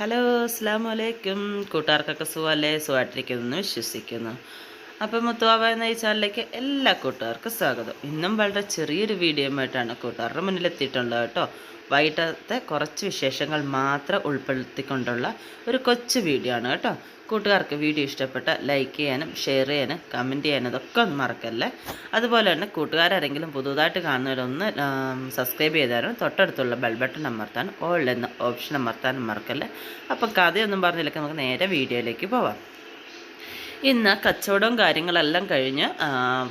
Hello അസ്സാം വലൈക്കും കൂട്ടുകാർക്കൊക്കെ സുഖമല്ലേ? സുഖമായിട്ടിരിക്കുന്നു വിശ്വസിക്കുന്നു. അപ്പം മുത്തുവാബ എന്ന ഈ ചാനലിലേക്ക് എല്ലാ കൂട്ടുകാർക്കും സ്വാഗതം. ഇന്നും വളരെ ചെറിയൊരു വീഡിയോ ആയിട്ടാണ് കൂട്ടുകാരുടെ മുന്നിലെത്തിയിട്ടുള്ളത് കേട്ടോ. വൈകിട്ടത്തെ കുറച്ച് വിശേഷങ്ങൾ മാത്രം ഉൾപ്പെടുത്തിക്കൊണ്ടുള്ള ഒരു കൊച്ചു വീഡിയോ ആണ് കേട്ടോ. കൂട്ടുകാർക്ക് വീഡിയോ ഇഷ്ടപ്പെട്ട ലൈക്ക് ചെയ്യാനും ഷെയർ ചെയ്യാനും കമന്റ് ചെയ്യാനും അതൊക്കെ ഒന്ന് മറക്കല്ലേ? അതുപോലെ തന്നെ കൂട്ടുകാരെങ്കിലും പുതുതായിട്ട് കാണുന്നവരൊന്ന് സബ്സ്ക്രൈബ് ചെയ്താലും തൊട്ടടുത്തുള്ള ബെൽ ബട്ടൺ അമർത്താനും ഓൾ എന്ന ഓപ്ഷൻ അമർത്താനും മറക്കല്ലേ? അപ്പം കഥയൊന്നും പറഞ്ഞില്ല. നമുക്ക് നേരെ വീഡിയോയിലേക്ക് പോവാം. ഇന്ന് കച്ചവടവും കാര്യങ്ങളെല്ലാം കഴിഞ്ഞ്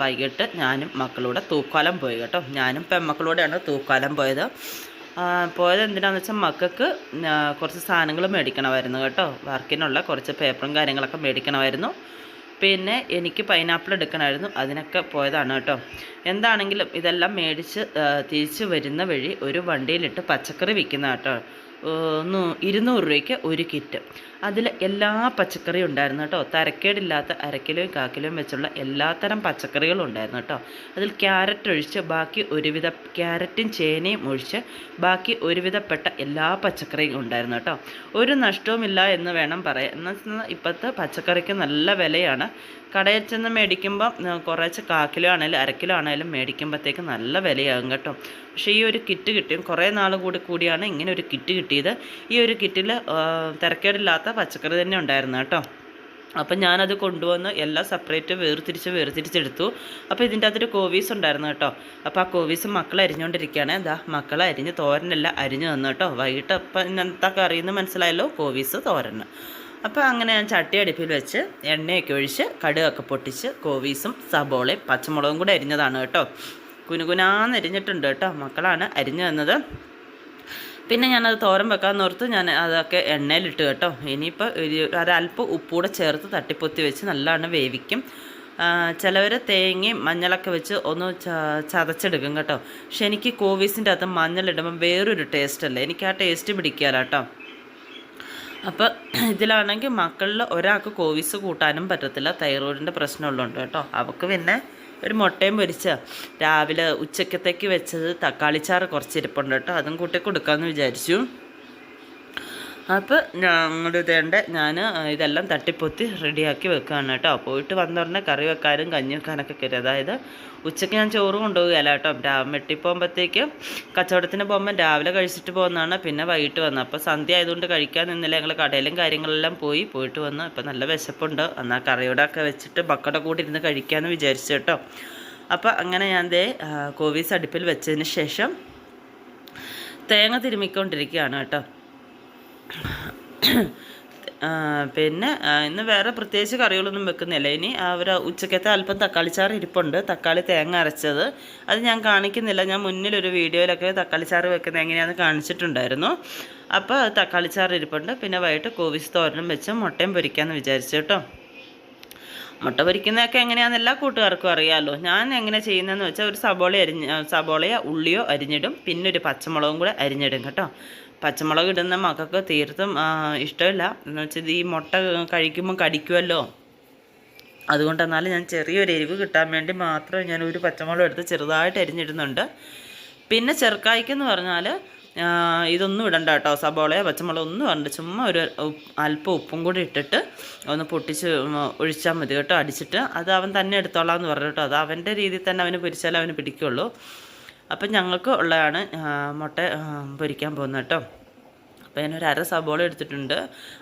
വൈകിട്ട് ഞാനും മക്കളൂടെ തൂക്കാലം പോയി കേട്ടോ. ഞാനും പെമ്മക്കളൂടെയാണ് തൂക്കാലം പോയത്. പോയത് എന്തിനാണെന്ന് വെച്ചാൽ മക്കൾക്ക് കുറച്ച് സാധനങ്ങൾ മേടിക്കണമായിരുന്നു കേട്ടോ. വർക്കിനുള്ള കുറച്ച് പേപ്പറും കാര്യങ്ങളൊക്കെ മേടിക്കണമായിരുന്നു. പിന്നെ എനിക്ക് പൈനാപ്പിൾ എടുക്കണമായിരുന്നു. അതിനൊക്കെ പോയതാണ് കേട്ടോ. എന്താണെങ്കിലും ഇതെല്ലാം മേടിച്ച് തിരിച്ചു വരുന്ന വഴി ഒരു വണ്ടിയിലിട്ട് പച്ചക്കറി വിൽക്കുന്ന കേട്ടോ. ഇരുന്നൂറ് രൂപയ്ക്ക് ഒരു കിറ്റ്. അതിൽ എല്ലാ പച്ചക്കറിയും ഉണ്ടായിരുന്നു കേട്ടോ. തരക്കേടില്ലാത്ത അരക്കിലോയും കാക്കിലോയും വെച്ചുള്ള എല്ലാത്തരം പച്ചക്കറികളും ഉണ്ടായിരുന്നു കേട്ടോ. അതിൽ ക്യാരറ്റ് ഒഴിച്ച് ബാക്കി ഒരുവിധ ക്യാരറ്റും ചേനയും ഒഴിച്ച് ബാക്കി ഒരുവിധപ്പെട്ട എല്ലാ പച്ചക്കറിയും ഉണ്ടായിരുന്നു കേട്ടോ. ഒരു നഷ്ടവുമില്ല എന്ന് വേണം പറയാൻ. എന്ന് വെച്ചാൽ ഇപ്പോഴത്തെ പച്ചക്കറിക്ക് നല്ല വിലയാണ്. കടയിൽ ചെന്ന് മേടിക്കുമ്പോൾ കുറച്ച് കാക്കിലോ ആണെങ്കിലും അരക്കിലോ ആണെങ്കിലും മേടിക്കുമ്പോഴത്തേക്ക് നല്ല വിലയാകും കേട്ടോ. പക്ഷേ ഈ ഒരു കിറ്റ് കിട്ടിയും കുറേ നാൾ കൂടി കൂടിയാണ് ഇങ്ങനെ ഒരു കിറ്റ് കിട്ടിയത്. ഈ ഒരു കിറ്റിൽ തിരക്കേടില്ലാത്ത പച്ചക്കറി തന്നെ ഉണ്ടായിരുന്നു കേട്ടോ. അപ്പം ഞാനത് കൊണ്ടുവന്ന് എല്ലാം സെപ്പറേറ്റ് വേർതിരിച്ച് വേർതിരിച്ചെടുത്തു. അപ്പോൾ ഇതിന്റെ അകത്തൊരു കോവീസ് ഉണ്ടായിരുന്നു കേട്ടോ. അപ്പോൾ ആ കോവീസ് മക്കൾ അരിഞ്ഞുകൊണ്ടിരിക്കുകയാണ് എന്താ മക്കൾ അരിഞ്ഞ് തോരനല്ല അരിഞ്ഞു തന്നു കേട്ടോ. വൈകിട്ട് അപ്പം ഇന്നത്തെ കറിയെന്ന് മനസ്സിലായല്ലോ കോവീസ് തോരൻ അപ്പോൾ അങ്ങനെ ഞാൻ ചട്ടി അടുപ്പിൽ വെച്ച് എണ്ണയൊക്കെ ഒഴിച്ച് കടുകൊക്കെ പൊട്ടിച്ച് കോവീസും സബോളയും പച്ചമുളകും കൂടെ അരിഞ്ഞതാണ് കേട്ടോ. കുനുകുനാന്ന് അരിഞ്ഞിട്ടുണ്ട് കേട്ടോ. മക്കളാണ് അരിഞ്ഞു തന്നത്. പിന്നെ ഞാനത് തോരം വെക്കാമെന്ന് ഓർത്ത് ഞാൻ അതൊക്കെ എണ്ണയിലിട്ട് കേട്ടോ. ഇനിയിപ്പോൾ ഒരു ഒരല്പം ഉപ്പൂടെ ചേർത്ത് തട്ടിപ്പൊത്തി വെച്ച് നല്ലവണ്ണം വേവിക്കും. ചിലവർ തേങ്ങയും മഞ്ഞളൊക്കെ വെച്ച് ഒന്ന് ചതച്ചെടുക്കും കേട്ടോ. പക്ഷെ എനിക്ക് കോവീസിന്റെ അകത്ത് മഞ്ഞളിടുമ്പം വേറൊരു ടേസ്റ്റ് അല്ല. എനിക്ക് ആ ടേസ്റ്റ് പിടിക്കാല കേട്ടോ. അപ്പോൾ ഇതിലാണെങ്കിൽ മക്കളിൽ ഒരാൾക്ക് കോവീസ് കൂട്ടാനും പറ്റത്തില്ല. തൈറോയിഡിന്റെ പ്രശ്നമുള്ളതുകൊണ്ട് കേട്ടോ. അവൾക്ക് പിന്നെ ഒരു മുട്ടയും പൊരിച്ച രാവിലെ ഉച്ചക്കത്തേക്ക് വെച്ചത് തക്കാളിച്ചാറ് കുറച്ച് ഇരിപ്പുണ്ട് കേട്ടോ. അതും കൂട്ടി കൊടുക്കാമെന്ന് വിചാരിച്ചു. അപ്പോൾ ഞങ്ങളുടെ ഇതേണ്ട ഞാൻ ഇതെല്ലാം തട്ടിപ്പൊത്തി റെഡിയാക്കി വെക്കുകയാണ് കേട്ടോ. പോയിട്ട് വന്നുടനെ കറി വെക്കാനും കഞ്ഞി വെക്കാനൊക്കെ കയറി അതായത് ഉച്ചയ്ക്ക് ഞാൻ ചോറ് കൊണ്ടുപോകുകയല്ല കേട്ടോ. വെട്ടിപ്പോകുമ്പോഴത്തേക്ക് കച്ചവടത്തിന് പോകുമ്പോൾ രാവിലെ കഴിച്ചിട്ട് പോകുന്നതാണ്. പിന്നെ വൈകിട്ട് വന്നത് അപ്പോൾ സന്ധ്യ ആയതുകൊണ്ട് കഴിക്കാൻ നിന്നില്ല. ഞങ്ങൾ കടയിലും കാര്യങ്ങളെല്ലാം പോയി പോയിട്ട് വന്നു. ഇപ്പം നല്ല വിശപ്പുണ്ട്. എന്നാൽ കറിയുടെ ഒക്കെ വെച്ചിട്ട് മക്കളുടെ കൂടി ഇരുന്ന് കഴിക്കാമെന്ന് വിചാരിച്ചു കേട്ടോ. അപ്പോൾ അങ്ങനെ ഞാൻ ദേ കോവിസ് അടുപ്പിൽ വെച്ചതിന് ശേഷം തേങ്ങ തിരുമ്മിക്കൊണ്ടിരിക്കുകയാണ് കേട്ടോ. പിന്നെ ഇന്ന് വേറെ പ്രത്യേകിച്ച് കറികളൊന്നും വെക്കുന്നില്ല. ഇനി അവർ ഉച്ചക്കത്തെ അല്പം തക്കാളി ചാറ് ഇരിപ്പുണ്ട്. തക്കാളി തേങ്ങ അരച്ചത്. അത് ഞാൻ കാണിക്കുന്നില്ല. ഞാൻ മുന്നിലൊരു വീഡിയോയിലൊക്കെ തക്കാളി ചാറ് വെക്കുന്നത് എങ്ങനെയാണെന്ന് കാണിച്ചിട്ടുണ്ടായിരുന്നു. അപ്പോൾ അത് തക്കാളിച്ചാറ് ഇരിപ്പുണ്ട്. പിന്നെ വൈകിട്ട് കോവിസ് തോരനും വെച്ച് മുട്ടയും പൊരിക്കാമെന്ന് വിചാരിച്ചു കേട്ടോ. മുട്ട പൊരിക്കുന്നതൊക്കെ എങ്ങനെയാണെന്ന് എല്ലാ കൂട്ടുകാർക്കും അറിയാമല്ലോ ഞാൻ എങ്ങനെ ചെയ്യുന്നതെന്ന് വെച്ചാൽ ഒരു സബോള അരിഞ്ഞ് സബോളയോ ഉള്ളിയോ അരിഞ്ഞിടും. പിന്നെ ഒരു പച്ചമുളകും കൂടെ അരിഞ്ഞിടും കേട്ടോ. പച്ചമുളക് ഇടുന്ന മക്കൾക്ക് തീർത്തും ഇഷ്ടമില്ല. എന്ന് വെച്ചാൽ ഈ മുട്ട കഴിക്കുമ്പോൾ കടിക്കുമല്ലോ അതുകൊണ്ട് എന്നാലും ഞാൻ ചെറിയൊരു എരിവ് കിട്ടാൻ വേണ്ടി മാത്രം ഞാൻ ഒരു പച്ചമുളക് എടുത്ത് ചെറുതായിട്ട് അരിഞ്ഞിടുന്നുണ്ട്. പിന്നെ ചെറുക്കായ്ക്കെന്ന് പറഞ്ഞാൽ ഇതൊന്നും ഇടണ്ട കേട്ടോ. സബോളയോ പച്ചമുളക് ഒന്നും ഇടണ്ട. ചുമ്മാ ഒരു അല്പം ഉപ്പും കൂടി ഇട്ടിട്ട് ഒന്ന് പൊട്ടിച്ച് ഒഴിച്ചാൽ മതി കേട്ടോ. അടിച്ചിട്ട് അത് അവൻ തന്നെ എടുത്തോളാം എന്ന് പറഞ്ഞു കേട്ടോ. അത് അവന്റെ രീതിയിൽ തന്നെ അവന് പൊരിച്ചാലേ അവന് പിടിക്കുള്ളൂ. അപ്പം ഞങ്ങൾക്ക് ഉള്ളതാണ് മുട്ട പൊരിക്കാൻ പോകുന്നത് കേട്ടോ. അപ്പോൾ ഞാനൊരു അര സബോള എടുത്തിട്ടുണ്ട്.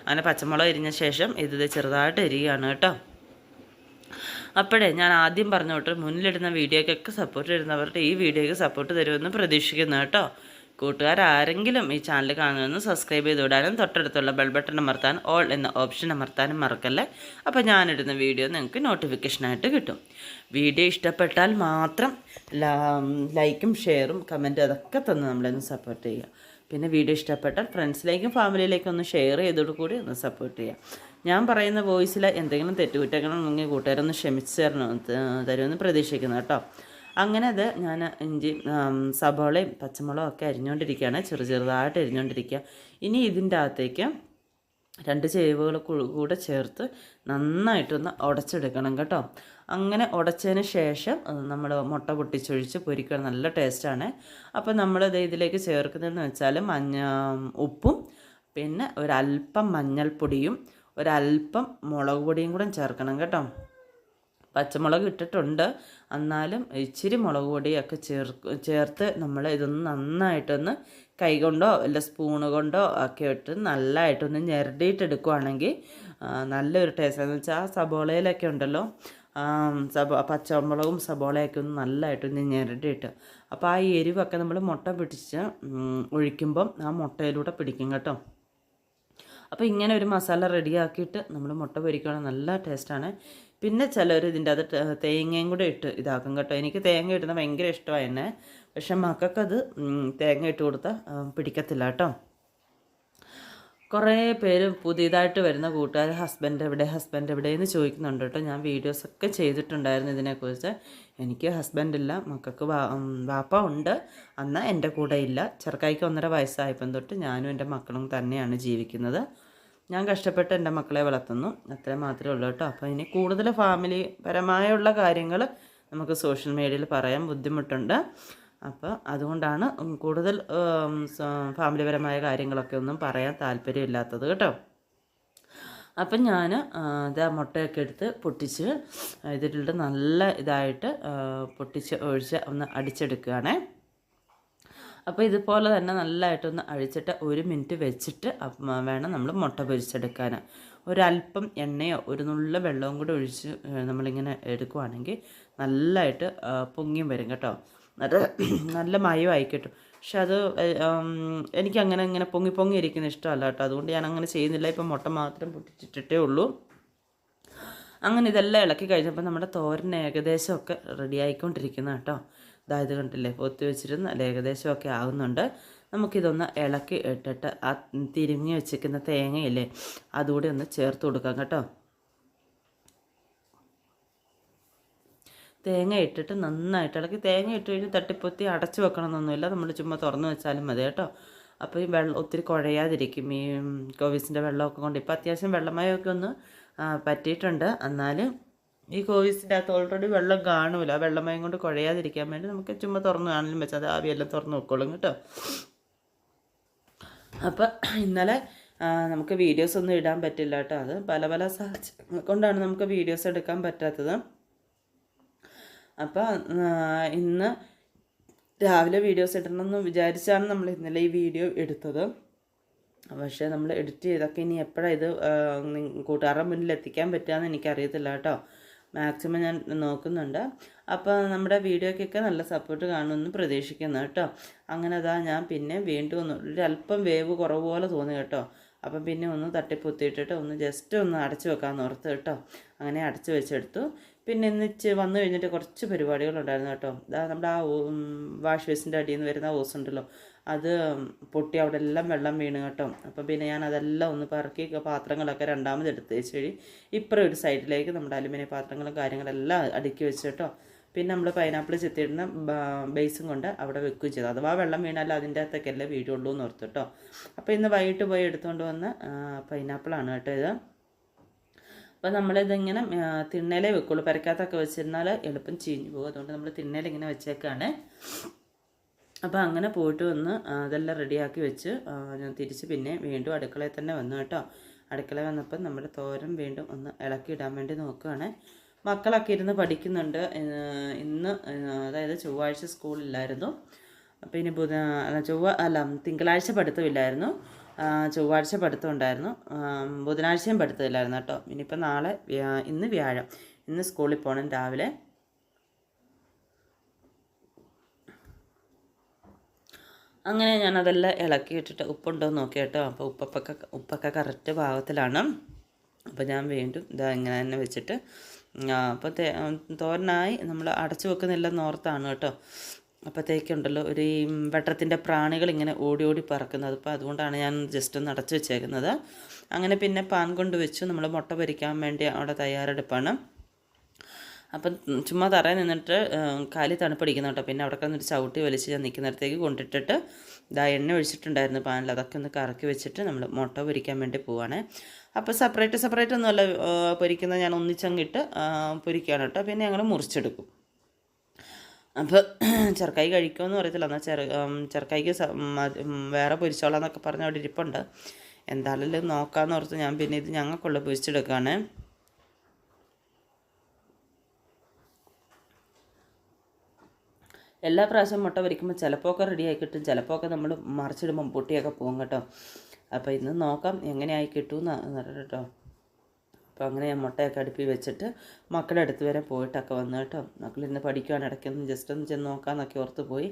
അങ്ങനെ പച്ചമുളക് എരിഞ്ഞ ശേഷം ഇത് ചെറുതായിട്ട് എരിയുകയാണ് കേട്ടോ. അപ്പോഴേ ഞാൻ ആദ്യം പറഞ്ഞു തൊട്ട് മുന്നിലിടുന്ന വീഡിയോക്കൊക്കെ സപ്പോർട്ട് ഇടുന്നവരുടെ ഈ വീഡിയോയ്ക്ക് സപ്പോർട്ട് തരുമെന്ന് പ്രതീക്ഷിക്കുന്നു കേട്ടോ. കൂട്ടുകാർ ആരെങ്കിലും ഈ ചാനൽ കാണുമെന്ന് സബ്സ്ക്രൈബ് ചെയ്ത് വിടാനും തൊട്ടടുത്തുള്ള ബെൽ ബട്ടൺ അമർത്താൻ ഓൾ എന്ന ഓപ്ഷൻ അമർത്താനും മറക്കല്ലേ? അപ്പോൾ ഞാനിടുന്ന വീഡിയോ നിങ്ങൾക്ക് നോട്ടിഫിക്കേഷനായിട്ട് കിട്ടും. വീഡിയോ ഇഷ്ടപ്പെട്ടാൽ മാത്രം ലൈക്കും ഷെയറും കമന്റും അതൊക്കെ തന്ന് നമ്മളൊന്ന് സപ്പോർട്ട് ചെയ്യുക. പിന്നെ വീഡിയോ ഇഷ്ടപ്പെട്ടാൽ ഫ്രണ്ട്സിലേക്കും ഫാമിലിയിലേക്കും ഒന്ന് ഷെയർ ചെയ്തോട് കൂടി ഒന്ന് സപ്പോർട്ട് ചെയ്യുക. ഞാൻ പറയുന്ന വോയിസിൽ എന്തെങ്കിലും തെറ്റുകുറ്റങ്ങളുണ്ടെങ്കിൽ കൂട്ടുകാരൊന്ന് ക്ഷമിച്ച് തരണം തരുമെന്ന് പ്രതീക്ഷിക്കുന്നു കേട്ടോ. അങ്ങനെ അത് ഞാൻ ഇഞ്ചി സബോളയും പച്ചമുളകും ഒക്കെ അരിഞ്ഞുകൊണ്ടിരിക്കുകയാണ് ചെറു ചെറുതായിട്ട് അരിഞ്ഞുകൊണ്ടിരിക്കുക ഇനി ഇതിന്റെ അകത്തേക്ക് രണ്ട് ചേവുകൾ കൂടെ ചേർത്ത് നന്നായിട്ടൊന്ന് ഉടച്ചെടുക്കണം കേട്ടോ. അങ്ങനെ ഉടച്ചതിന് ശേഷം നമ്മൾ മുട്ട പൊട്ടിച്ചൊഴിച്ച് പൊരിക്കണം. നല്ല ടേസ്റ്റാണ്. അപ്പോൾ നമ്മൾ ഇത് ഇതിലേക്ക് ചേർക്കുന്നതെന്ന് വെച്ചാൽ മഞ്ഞ ഉപ്പും പിന്നെ ഒരല്പം മഞ്ഞൾപ്പൊടിയും ഒരല്പം മുളക് പൊടിയും കൂടെ ചേർക്കണം കേട്ടോ. പച്ചമുളക് ഇട്ടിട്ടുണ്ട്. എന്നാലും ഇച്ചിരി മുളക് പൊടിയൊക്കെ ചേർ ചേർത്ത് നമ്മൾ ഇതൊന്ന് നന്നായിട്ടൊന്ന് കൈകൊണ്ടോ അല്ല സ്പൂണ് കൊണ്ടോ ഒക്കെ ഇട്ട് നല്ലതായിട്ടൊന്ന് ഞെരടിയിട്ടെടുക്കുവാണെങ്കിൽ നല്ലൊരു ടേസ്റ്റ് എന്ന് വെച്ചാൽ ആ സബോളയിലൊക്കെ ഉണ്ടല്ലോ സബോ പച്ചമുളകും സബോളയൊക്കെ ഒന്ന് നല്ലതായിട്ടൊന്ന് ഞെരടിയിട്ട്. അപ്പോൾ ആ എരിവൊക്കെ നമ്മൾ മുട്ട പിടിച്ച് ഒഴിക്കുമ്പം ആ മുട്ടയിലൂടെ പിടിക്കും കേട്ടോ. അപ്പോൾ ഇങ്ങനെ ഒരു മസാല റെഡിയാക്കിയിട്ട് നമ്മൾ മുട്ട പൊരിക്കുകയാണെങ്കിൽ നല്ല ടേസ്റ്റാണ് പിന്നെ ചിലർ ഇതിന്റെ അത് തേങ്ങയും കൂടെ ഇട്ട് ഇതാക്കും കേട്ടോ. എനിക്ക് തേങ്ങ ഇടുന്ന ഭയങ്കര ഇഷ്ടമായി എന്നെ. പക്ഷെ മക്കൾക്കത് തേങ്ങ ഇട്ട് കൊടുത്താൽ പിടിക്കത്തില്ല കേട്ടോ. കുറേ പേര് പുതിയതായിട്ട് വരുന്ന കൂട്ടുകാർ ഹസ്ബൻഡ് എവിടെ ഹസ്ബൻഡ് എവിടെ എന്ന് ചോദിക്കുന്നുണ്ട് കേട്ടോ. ഞാൻ വീഡിയോസൊക്കെ ചെയ്തിട്ടുണ്ടായിരുന്നു ഇതിനെക്കുറിച്ച്. എനിക്ക് ഹസ്ബൻഡില്ല മക്കൾക്ക് വാപ്പ ഉണ്ട്. എന്നാൽ എന്റെ കൂടെ ഇല്ല. ചെറുക്കായിക്ക് ഒന്നര വയസ്സായപ്പം തൊട്ട് ഞാനും എന്റെ മക്കളും തന്നെയാണ് ജീവിക്കുന്നത്. ഞാൻ കഷ്ടപ്പെട്ട് എന്റെ മക്കളെ വളർത്തുന്നു. അത്ര മാത്രമേ ഉള്ളൂ കേട്ടോ. അപ്പോൾ ഇനി കൂടുതൽ ഫാമിലി പരമായുള്ള കാര്യങ്ങൾ നമുക്ക് സോഷ്യൽ മീഡിയയിൽ പറയാൻ ബുദ്ധിമുട്ടുണ്ട്. അപ്പോൾ അതുകൊണ്ടാണ് കൂടുതൽ ഫാമിലിപരമായ കാര്യങ്ങളൊക്കെ ഒന്നും പറയാൻ താല്പര്യമില്ലാത്തത് കേട്ടോ. അപ്പം ഞാൻ ഇതാ മുട്ടയൊക്കെ എടുത്ത് പൊട്ടിച്ച് ഇതിലിട്ട് നല്ല ഇതായിട്ട് പൊട്ടിച്ച് ഒഴിച്ച് ഒന്ന് അടിച്ചെടുക്കുകയാണേ. അപ്പോൾ ഇതുപോലെ തന്നെ നല്ലതായിട്ടൊന്ന് അഴിച്ചിട്ട് ഒരു മിനിറ്റ് വെച്ചിട്ട് വേണം നമ്മൾ മുട്ട പൊരിച്ചെടുക്കാൻ. ഒരല്പം എണ്ണയോ ഒരു നുള്ള വെള്ളവും കൂടി ഒഴിച്ച് നമ്മളിങ്ങനെ എടുക്കുവാണെങ്കിൽ നല്ലതായിട്ട് പൊങ്ങിയും വരും കേട്ടോ. അത് നല്ല മയമായി കിട്ടും. പക്ഷെ അത് എനിക്ക് അങ്ങനെ ഇങ്ങനെ പൊങ്ങി പൊങ്ങി ഇരിക്കുന്ന ഇഷ്ടമല്ല കേട്ടോ. അതുകൊണ്ട് ഞാൻ അങ്ങനെ ചെയ്യുന്നില്ല. ഇപ്പം മുട്ട മാത്രം പൊട്ടിച്ചിട്ടിട്ടേ ഉള്ളൂ. അങ്ങനെ ഇതെല്ലാം ഇളക്കി കഴിഞ്ഞപ്പോൾ നമ്മുടെ തോരൻ ഏകദേശമൊക്കെ റെഡി ആയിക്കൊണ്ടിരിക്കുന്ന കേട്ടോ. ഇതായത് കണ്ടില്ലേ? പൊത്തി വെച്ചിരുന്ന് ഏകദേശമൊക്കെ ആകുന്നുണ്ട് നമുക്കിതൊന്ന് ഇളക്കി ഇട്ടിട്ട് ആ തിരിഞ്ഞ് വെച്ചിരിക്കുന്ന തേങ്ങയില്ലേ അതുകൂടി ഒന്ന് ചേർത്ത് കൊടുക്കാം കേട്ടോ. തേങ്ങ ഇട്ടിട്ട് നന്നായിട്ട് ഇളക്കി. തേങ്ങ ഇട്ട് കഴിഞ്ഞ് തട്ടിപ്പൊത്തി അടച്ചു വെക്കണമെന്നൊന്നുമില്ല. നമ്മൾ ചുമ്മാ തുറന്ന് വെച്ചാലും മതി കേട്ടോ. അപ്പോൾ ഈ വെള്ളം ഒത്തിരി കുഴയാതിരിക്കും. ഈ കോവിസിന്റെ വെള്ളമൊക്കെ കൊണ്ട് ഇപ്പോൾ അത്യാവശ്യം വെള്ളമയമൊക്കെ ഒന്ന് പറ്റിയിട്ടുണ്ട്. എന്നാലും ഈ കോവിസിന്റെ അകത്ത് ഓൾറെഡി വെള്ളം കാണൂല. വെള്ളമയം കൊണ്ട് കുഴയാതിരിക്കാൻ വേണ്ടി നമുക്ക് ചുമ്മാ തുറന്ന് കാണലും വെച്ചാൽ അത് ആവിയെല്ലാം തുറന്ന് വെക്കോളും കേട്ടോ. അപ്പം ഇന്നലെ നമുക്ക് വീഡിയോസ് ഒന്നും ഇടാൻ പറ്റില്ല കേട്ടോ. അത് പല പല സാഹചര്യങ്ങൾ കൊണ്ടാണ് നമുക്ക് വീഡിയോസ് എടുക്കാൻ പറ്റാത്തത്. അപ്പോൾ ഇന്ന് രാവിലെ വീഡിയോസ് ഇടണമെന്ന് വിചാരിച്ചാണ് നമ്മൾ ഇന്നലെ ഈ വീഡിയോ എടുത്തത്. പക്ഷേ നമ്മൾ എഡിറ്റ് ചെയ്തൊക്കെ ഇനി എപ്പോഴാണ് ഇത് കൂട്ടുകാരുടെ മുന്നിൽ എത്തിക്കാൻ പറ്റുകയെന്ന് എനിക്കറിയത്തില്ല കേട്ടോ. മാക്സിമം ഞാൻ നോക്കുന്നുണ്ട്. അപ്പോൾ നമ്മുടെ വീഡിയോയ്ക്കൊക്കെ നല്ല സപ്പോർട്ട് കാണുമെന്ന് പ്രതീക്ഷിക്കുന്നു കേട്ടോ. അങ്ങനെ അതാ ഞാൻ പിന്നെ വീണ്ടും ഒന്ന് ഒരല്പം വേവ് കുറവ് പോലെ തോന്നി കേട്ടോ. അപ്പം പിന്നെ ഒന്ന് തട്ടിപ്പൊത്തിയിട്ടിട്ട് ഒന്ന് ജസ്റ്റ് ഒന്ന് അടച്ചു വെക്കാമെന്ന് ഓർത്ത് കേട്ടോ. അങ്ങനെ അടച്ചു വെച്ചെടുത്തു. പിന്നെ ഇന്ന് വന്നു കഴിഞ്ഞിട്ട് കുറച്ച് പരിപാടികളുണ്ടായിരുന്നു കേട്ടോ. നമ്മുടെ ആ വാഷ് ബേസിന്റെ അടിയിൽ നിന്ന് വരുന്ന ഹോസ് ഉണ്ടല്ലോ. അത് പൊട്ടി അവിടെ എല്ലാം വെള്ളം വീണ് കേട്ടോ. അപ്പം പിന്നെ ഞാൻ അതെല്ലാം ഒന്ന് പറക്കി പാത്രങ്ങളൊക്കെ രണ്ടാമത് എടുത്ത് വെച്ച് വഴി ഇപ്പുറം ഒരു സൈഡിലേക്ക് നമ്മുടെ അലുമിനിയം പാത്രങ്ങളും കാര്യങ്ങളെല്ലാം അടുക്കി വെച്ച് കേട്ടോ. പിന്നെ നമ്മൾ പൈനാപ്പിൾ ചെത്തിയിടുന്ന ബേസും കൊണ്ട് അവിടെ വെക്കുകയും ചെയ്തു. അഥവാ വെള്ളം വീണാൽ അതിന്റെ അകത്തൊക്കെയല്ലേ വീടുള്ളൂ എന്ന് ഓർത്തു കേട്ടോ. അപ്പോൾ ഇന്ന് വൈകിട്ട് പോയി എടുത്തുകൊണ്ട് വന്ന പൈനാപ്പിളാണ് കേട്ടോ ഇത്. അപ്പോൾ നമ്മളിതിങ്ങനെ തിണ്ണയിലേ വെക്കുള്ളൂ. പരക്കാത്തൊക്കെ വെച്ചിരുന്നാൽ എളുപ്പം ചീഞ്ഞു പോകും. അതുകൊണ്ട് നമ്മൾ തിണ്ണയിൽ ഇങ്ങനെ വെച്ചേക്കാണ്. അപ്പോൾ അങ്ങനെ പോയിട്ട് വന്ന് അതെല്ലാം റെഡിയാക്കി വെച്ച് ഞാൻ തിരിച്ച് പിന്നെ വീണ്ടും അടുക്കളയിൽ തന്നെ വന്നു കേട്ടോ. അടുക്കള വന്നപ്പോൾ നമ്മുടെ തോരൻ വീണ്ടും ഒന്ന് ഇളക്കി ഇടാൻ വേണ്ടി നോക്കുകയാണ് മക്കളൊക്കെ ഇരുന്ന് പഠിക്കുന്നുണ്ട്. ഇന്ന് അതായത് ചൊവ്വാഴ്ച സ്കൂളില്ലായിരുന്നു. അപ്പോൾ ഇനി ബുധ ചൊവ്വ അല്ല തിങ്കളാഴ്ച പഠിത്തമില്ലായിരുന്നു. ചൊവ്വാഴ്ച പഠിത്തം ഉണ്ടായിരുന്നു ബുധനാഴ്ചയും പഠിത്തമില്ലായിരുന്നു കേട്ടോ. ഇനിയിപ്പോൾ നാളെ ഇന്ന് വ്യാഴം. ഇന്ന് സ്കൂളിൽ പോകണം രാവിലെ. അങ്ങനെ ഞാനതെല്ലാം ഇളക്കി ഇട്ടിട്ട് ഉപ്പുണ്ടോ നോക്കി കേട്ടോ. അപ്പോൾ ഉപ്പൊക്കെ ഉപ്പൊക്കെ കറക്റ്റ് പാകത്തിലാണ്. അപ്പോൾ ഞാൻ വീണ്ടും ഇതാ ഇങ്ങനെ തന്നെ വെച്ചിട്ട് അപ്പോൾ തോരനായി നമ്മൾ അടച്ചു വെക്കുന്നില്ലെന്ന് ഓർത്താണ് കേട്ടോ. അപ്പോഴത്തേക്കുണ്ടല്ലോ ഒരു ഈ വെട്ടത്തിന്റെ പ്രാണികൾ ഇങ്ങനെ ഓടി ഓടി പറക്കുന്നത്. അപ്പോൾ അതുകൊണ്ടാണ് ഞാൻ ജസ്റ്റ് ഒന്ന് അടച്ചു വെച്ചേക്കുന്നത്. അങ്ങനെ പിന്നെ പാൻ കൊണ്ട് വെച്ചു. നമ്മൾ മുട്ട പൊരിക്കാൻ വേണ്ടി അവിടെ തയ്യാറെടുപ്പാണ്. അപ്പം ചുമ്മാ തറയിൽ നിന്നിട്ട് കാലി തണുപ്പടിക്കുന്ന കേട്ടോ. പിന്നെ അവിടെ കിടന്നൊരു ചവിട്ടി വലിച്ച് ഞാൻ നിൽക്കുന്നിടത്തേക്ക് കൊണ്ടിട്ടിട്ട് ഇതാ എണ്ണ ഒഴിച്ചിട്ടുണ്ടായിരുന്നു പാനിൽ. അതൊക്കെ ഒന്ന് കറക്കി വെച്ചിട്ട് നമ്മൾ മുട്ട പൊരിക്കാൻ വേണ്ടി പോവാണ്. അപ്പോൾ സെപ്പറേറ്റ് സെപ്പറേറ്റ് ഒന്നുമല്ല പൊരിക്കുന്ന ഞാൻ ഒന്നിച്ചങ്ങിട്ട് പൊരിക്കുകയാണ് കേട്ടോ. പിന്നെ ഞങ്ങൾ മുറിച്ചെടുക്കും. അപ്പോൾ ചെറുക്കായി കഴിക്കുമെന്ന് പറയത്തില്ല എന്നാൽ ചെറു ചെറുക്കായിക്ക് വേറെ പൊരിച്ചോളാം എന്നൊക്കെ പറഞ്ഞ് അവിടെ ഇരിപ്പുണ്ട്. എന്തായാലും നോക്കാമെന്ന് ഓർത്ത് ഞാൻ പിന്നെ ഇത് ഞങ്ങൾക്കുള്ള പൊരിച്ചെടുക്കുകയാണ്. എല്ലാ പ്രാവശ്യം മുട്ട വരയ്ക്കുമ്പോൾ ചിലപ്പോൾ ഒക്കെ റെഡി ആയി കിട്ടും ചിലപ്പോൾ ഒക്കെ നമ്മൾ മറിച്ചിടുമ്പം പൊട്ടിയൊക്കെ പോകും കേട്ടോ. അപ്പോൾ ഇന്ന് നോക്കാം എങ്ങനെയായി കിട്ടുമെന്ന് കേട്ടോ. അപ്പോൾ അങ്ങനെ ഞാൻ മുട്ടയൊക്കെ അടുപ്പി വെച്ചിട്ട് മക്കളുടെ അടുത്ത് വരെ പോയിട്ടൊക്കെ വന്നു കേട്ടോ. മക്കൾ ഇന്ന് പഠിക്കുവാൻ ഇടയ്ക്കൊന്ന് ജസ്റ്റ് ഒന്ന് ചെന്ന് നോക്കാമെന്നൊക്കെ ഓർത്ത് പോയി.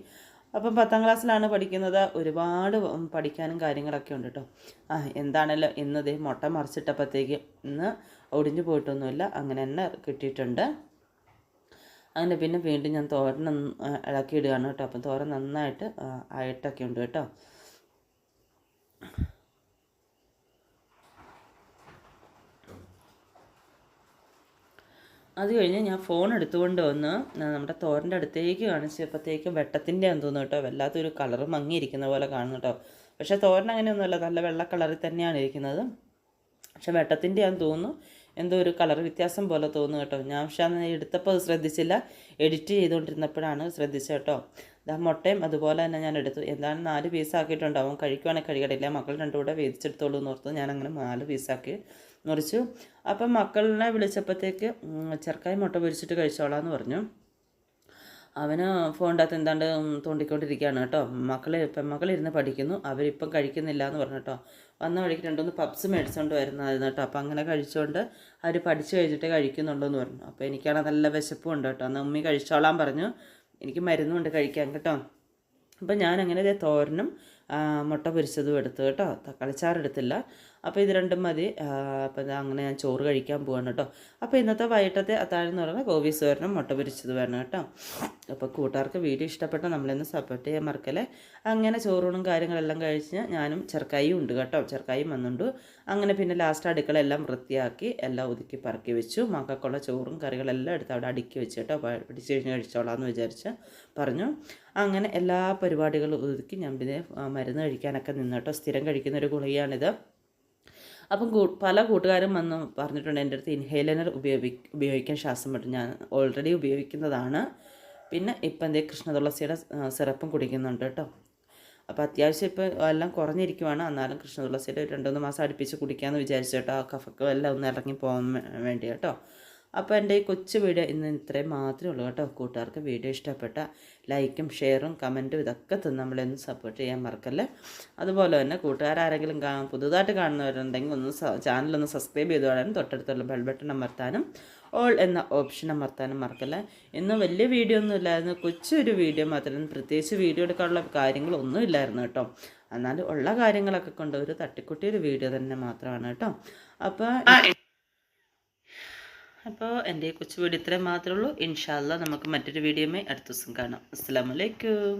അപ്പം പത്താം ക്ലാസ്സിലാണ് പഠിക്കുന്നത്. ഒരുപാട് പഠിക്കാനും കാര്യങ്ങളൊക്കെ ഉണ്ട് കേട്ടോ. ആ എന്താണല്ലോ ഇന്നതേ മുട്ട മറിച്ചിട്ടപ്പോഴത്തേക്ക് ഇന്ന് ഒടിഞ്ഞു പോയിട്ടൊന്നുമില്ല. അങ്ങനെ തന്നെ കിട്ടിയിട്ടുണ്ട്. അങ്ങനെ പിന്നെ വീണ്ടും ഞാൻ തോരൻ ഇളക്കിയിടുകയാണ് കേട്ടോ. അപ്പം തോരൻ നന്നായിട്ട് ആയിട്ടൊക്കെ ഉണ്ട് കേട്ടോ. അത് കഴിഞ്ഞ് ഞാൻ ഫോൺ എടുത്തുകൊണ്ട് വന്ന് നമ്മുടെ തോരന്റെ അടുത്തേക്ക് കാണിച്ചപ്പോഴത്തേക്കും വെട്ടത്തിന്റെ എന്തോന്ന് കേട്ടോ. വല്ലാത്തൊരു കളർ മങ്ങിയിരിക്കുന്ന പോലെ കാണുന്നു കേട്ടോ. പക്ഷേ തോരൻ അങ്ങനെയൊന്നുമല്ല. നല്ല വെള്ള കളറിൽ തന്നെയാണ് ഇരിക്കുന്നത്. പക്ഷെ വെട്ടത്തിന്റെ ആണെന്ന് തോന്നുന്നു. എന്തോ ഒരു കളർ വ്യത്യാസം പോലെ തോന്നുന്നു കേട്ടോ. ഞാൻ പക്ഷെ അന്ന് എടുത്തപ്പോൾ അത് ശ്രദ്ധിച്ചില്ല. എഡിറ്റ് ചെയ്തുകൊണ്ടിരുന്നപ്പോഴാണ് ശ്രദ്ധിച്ചത് കേട്ടോ. ഇതാ മുട്ടയും അതുപോലെ തന്നെ ഞാൻ എടുത്തു. എന്താണ് നാല് പീസാക്കിയിട്ടുണ്ടാവും കഴിക്കുവാണെങ്കിൽ കഴിക്കട്ടില്ല മക്കൾ രണ്ടും കൂടെ വേദിച്ചെടുത്തോളൂ എന്ന് ഓർത്ത് ഞാനങ്ങനെ നാല് പീസാക്കി മുറിച്ചു. അപ്പം മക്കളിനെ വിളിച്ചപ്പോഴത്തേക്ക് ചെറുക്കായി മുട്ട പൊരിച്ചിട്ട് കഴിച്ചോളാം എന്ന് പറഞ്ഞു. അവന് ഫോണിന്റെ എന്താണ്ട് തോണ്ടിക്കൊണ്ടിരിക്കുകയാണ് കേട്ടോ. മക്കൾ പെൺമക്കളിരുന്ന് പഠിക്കുന്നു. അവരിപ്പം കഴിക്കുന്നില്ല എന്ന് പറഞ്ഞു കേട്ടോ. വന്ന വഴിക്ക് രണ്ടുമൂന്ന് പപ്സ് മേടിച്ചുകൊണ്ട് വരുന്നതായിരുന്നു കേട്ടോ. അപ്പം അങ്ങനെ കഴിച്ചുകൊണ്ട് അവർ പഠിച്ചു കഴിഞ്ഞിട്ട് കഴിക്കുന്നുള്ളൂ എന്ന് പറഞ്ഞു. അപ്പോൾ എനിക്കാണ് നല്ല വിശപ്പും ഉണ്ട് കേട്ടോ. അന്ന് ഉമ്മി കഴിച്ചോളാൻ പറഞ്ഞു. എനിക്ക് മരുന്നുണ്ട് കഴിക്കാൻ കേട്ടോ. അപ്പം അങ്ങനെ ദേ തോരനും മുട്ട പൊരിച്ചതും എടുത്തു കേട്ടോ. തക്കാളിച്ചാറ് എടുത്തില്ല. അപ്പോൾ ഇത് രണ്ടും മതി. അപ്പം അങ്ങനെ ഞാൻ ചോറ് കഴിക്കാൻ പോവാണ് കേട്ടോ. അപ്പോൾ ഇന്നത്തെ വൈകിട്ടത്തെ അത്താഴം എന്ന് പറയുന്നത് ഗോപി സോരനും മുട്ട പൊരിച്ചത് വേണം കേട്ടോ. അപ്പോൾ കൂട്ടുകാർക്ക് വീഡിയോ ഇഷ്ടപ്പെട്ട നമ്മളിന്ന് സപ്പോർട്ട് ചെയ്യാൻ മറക്കല്ലേ? അങ്ങനെ ചോറൂണും കാര്യങ്ങളെല്ലാം കഴിച്ച് ഞാനും ചെറുക്കായും ഉണ്ട് കേട്ടോ. ചെറുക്കായും വന്നുണ്ട് അങ്ങനെ പിന്നെ ലാസ്റ്റ് അടുക്കള എല്ലാം വൃത്തിയാക്കി എല്ലാം ഒതുക്കി പറക്കി വെച്ചു. മക്കൾക്കുള്ള ചോറും കറികളെല്ലാം എടുത്ത് അവിടെ അടുക്കി വെച്ച് കേട്ടോ. പിടിച്ച് കഴിഞ്ഞ് കഴിച്ചോളാം എന്ന് വിചാരിച്ച് പറഞ്ഞു. അങ്ങനെ എല്ലാ പരിപാടികളും ഒതുക്കി ഞാൻ പിന്നെ മരുന്ന് കഴിക്കാനൊക്കെ നിന്ന് കേട്ടോ. സ്ഥിരം കഴിക്കുന്ന ഒരു ഗുളികയാണിത്. അപ്പം പല കൂട്ടുകാരും വന്ന് പറഞ്ഞിട്ടുണ്ട് എന്റെ അടുത്ത് ഇൻഹേലർ ഉപയോഗി ഉപയോഗിക്കാൻ ശ്വാസം പറ്റും ഞാൻ ഓൾറെഡി ഉപയോഗിക്കുന്നതാണ്. പിന്നെ ഇപ്പം എന്തേ കൃഷ്ണതുളസിയുടെ സിറപ്പും കുടിക്കുന്നുണ്ട് കേട്ടോ. അപ്പോൾ അത്യാവശ്യം ഇപ്പോൾ എല്ലാം കുറഞ്ഞിരിക്കുവാണ്. എന്നാലും കൃഷ്ണതുളസിയുടെ രണ്ടു രണ്ടുമൂന്ന് മാസം അടുപ്പിച്ച് കുടിക്കാമെന്ന് വിചാരിച്ചു കേട്ടോ ആ കഫക്കും എല്ലാം ഒന്ന് ഇറങ്ങി പോകാൻ വേണ്ടി കേട്ടോ. അപ്പോൾ എന്റെ ഈ കൊച്ചു വീഡിയോ ഇന്ന് ഇത്രയും മാത്രമേ ഉള്ളൂ കേട്ടോ. കൂട്ടുകാർക്ക് വീഡിയോ ഇഷ്ടപ്പെട്ട ലൈക്കും ഷെയറും കമന്റും ഇതൊക്കെ തന്ന് നമ്മളെ സപ്പോർട്ട് ചെയ്യാൻ മറക്കല്ലേ? അതുപോലെ തന്നെ കൂട്ടുകാരാരെങ്കിലും കാ പുതുതായിട്ട് കാണുന്നവരുണ്ടെങ്കിൽ ഒന്ന് ചാനലൊന്ന് സബ്സ്ക്രൈബ് ചെയ്ത് തൊട്ടടുത്തുള്ള ബെൽ ബട്ടൺ അമർത്താനും ഓൾ എന്ന ഓപ്ഷൻ അമർത്താനും മറക്കല്ലേ? ഇന്ന് വലിയ വീഡിയോ ഒന്നും ഇല്ലായിരുന്നു. കൊച്ചൊരു വീഡിയോ മാത്രമായിരുന്നു പ്രത്യേകിച്ച് വീഡിയോ എടുക്കാനുള്ള കാര്യങ്ങളൊന്നും ഇല്ലായിരുന്നു കേട്ടോ. എന്നാലും ഉള്ള കാര്യങ്ങളൊക്കെ കൊണ്ട് ഒരു തട്ടിക്കുട്ടി ഒരു വീഡിയോ തന്നെ മാത്രമാണ് കേട്ടോ. അപ്പോൾ അപ്പോൾ എന്റെ കൊച്ചു വീഡിയോ ഇത്രയും മാത്രമേ ഉള്ളൂ. ഇൻഷാല്ല നമുക്ക് മറ്റൊരു വീഡിയോമേ അടുത്ത ദിവസം കാണാം. അസ്സാം വലൈക്കും